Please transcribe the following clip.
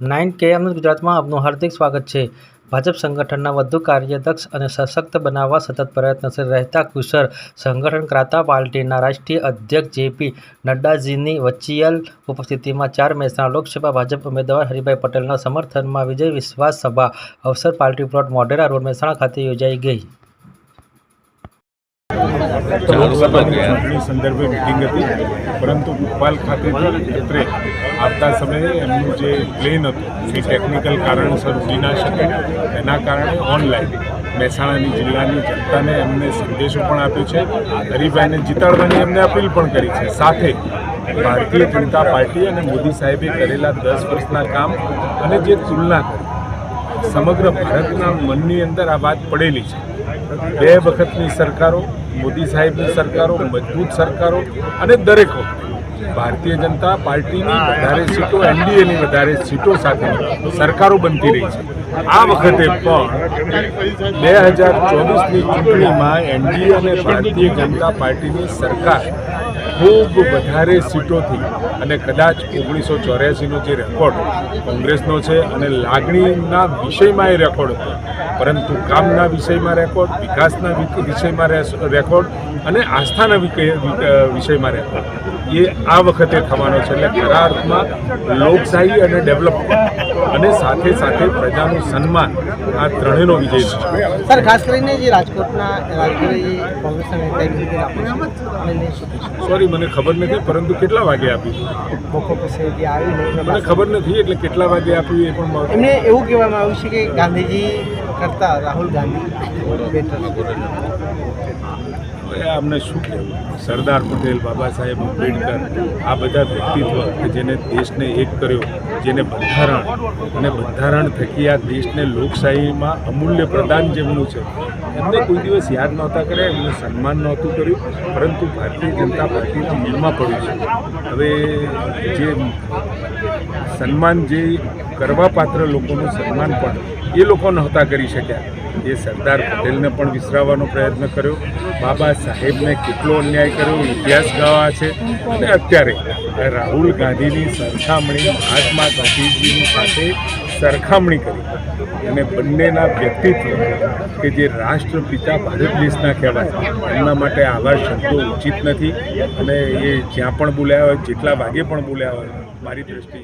Nine KM ગુજરાતમાં આપનું હાર્દિક સ્વાગત છે. ભાજપ સંગઠનના વધુ કાર્યદક્ષ અને સશક્ત બનાવવા સતત પ્રયત્નશીલ રહેતા કુશળ સંગઠન કરાતા પાર્ટીના રાષ્ટ્રીય અધ્યક્ષ જેપી નડ્ડાજીની વચ્ચીયલ ઉપસ્થિતિમાં ચાર મહેસાણા લોકસભા ભાજપ ઉમેદવાર હરિભાઈ પટેલના સમર્થનમાં વિજય વિશ્વાસ સભા અવસર party plot Modhera road Mehsana ખાતે યોજાઈ ગઈ. લોકસભાની ચૂંટણી સંદર્ભે મિટિંગ હતી. પરંતુ ભોપાલ ખાતેથી રાત્રે આવતા સમયે એમનું જે પ્લેન હતું, એ ટેકનિકલ કારણસર ઉડી ના શકે. એના કારણે ઓનલાઈન મહેસાણાની જિલ્લાની જનતાને એમને સંદેશો પણ આપ્યો છે. હરીભાઈને જીતાડવાની એમને અપીલ પણ કરી છે. સાથે ભારતીય જનતા પાર્ટી અને મોદી સાહેબે કરેલા દસ વર્ષના કામ અને જે તુલના સમગ્ર ભારતના મનની અંદર આ વાત પડેલી છે. બે વખતની સરકારો મોદી સાહેબની સરકારો મજબૂત સરકારો અને દરેક વખતે. ભારતીય જનતા પાર્ટીની વધારે સીટો, એનડીએની વધારે સીટો સાથે સરકારો બનતી રહી છે. આ વખતે પણ બે હજાર ચોવીસની ચૂંટણીમાં એનડીએ અને ભારતીય જનતા પાર્ટીની સરકાર ખૂબ વધારે સીટોથી અને કદાચ ઓગણીસો ચોર્યાસીનો જે રેકોર્ડ કોંગ્રેસનો છે અને લાગણીના વિષયમાં એ રેકોર્ડ હતો. પરંતુ કામના વિષયમાં રેકોર્ડ, વિકાસના વિષયમાં રેકોર્ડ અને આસ્થાના વિષયમાં રેકોર્ડ. એ આ વખતે થવાનો છે એટલે ખરા અર્થમાં લોકશાહી અને ડેવલપમેન્ટ. અને સાથે સાથે પ્રજાનું સન્માન. આ ત્રણેયનો વિજય છે. સર ખાસ કરીને જે રાજકોટના સોરી મને ખબર નથી પરંતુ કેટલા વાગે આપ્યું મને ખબર નથી એટલે કેટલા વાગે આપ્યું એ પણ એમને એવું કહેવામાં આવ્યું છે કે ગાંધીજી કરતા રાહુલ ગાંધી બેટર અમને શું કહેવું? સરદાર પટેલ બાબા સાહેબ આંબેડકર આ બધા વ્યક્તિત્વ કે જેને દેશને એક કર્યો, જેને બંધારણ અને બંધારણ થકી આ દેશને લોકશાહીમાં અમૂલ્ય પ્રદાન જેમનું છે, એમને કોઈ દિવસ યાદ નહોતા કર્યા, એમને સન્માન નહોતું કર્યું, પરંતુ ભારતીય જનતા પાર્ટીના મનમાં પડ્યું છે. હવે જે સન્માન જે કરવાપાત્ર લોકોનું સન્માન પણ એ લોકો નહોતા કરી શક્યા. એ સરદાર પટેલને પણ વિસરાવવાનો પ્રયત્ન કર્યો. બાબા સાહેબને કેટલો અન્યાય કર્યો, ઇતિહાસ ગાવા છે. અને અત્યારે રાહુલ ગાંધીની સરખામણી મહાત્મા ગાંધીજીની સાથે સરખામણી કરી અને બંનેના વ્યક્તિત્વ કે જે રાષ્ટ્રપિતા ભારત દેશના કહેવાય, એમના માટે આવા શબ્દો ઉચિત નથી અને એ જ્યાં પણ બોલ્યા હોય, જેટલા વાગે પણ બોલ્યા હોય, મારી દ્રષ્ટિએ.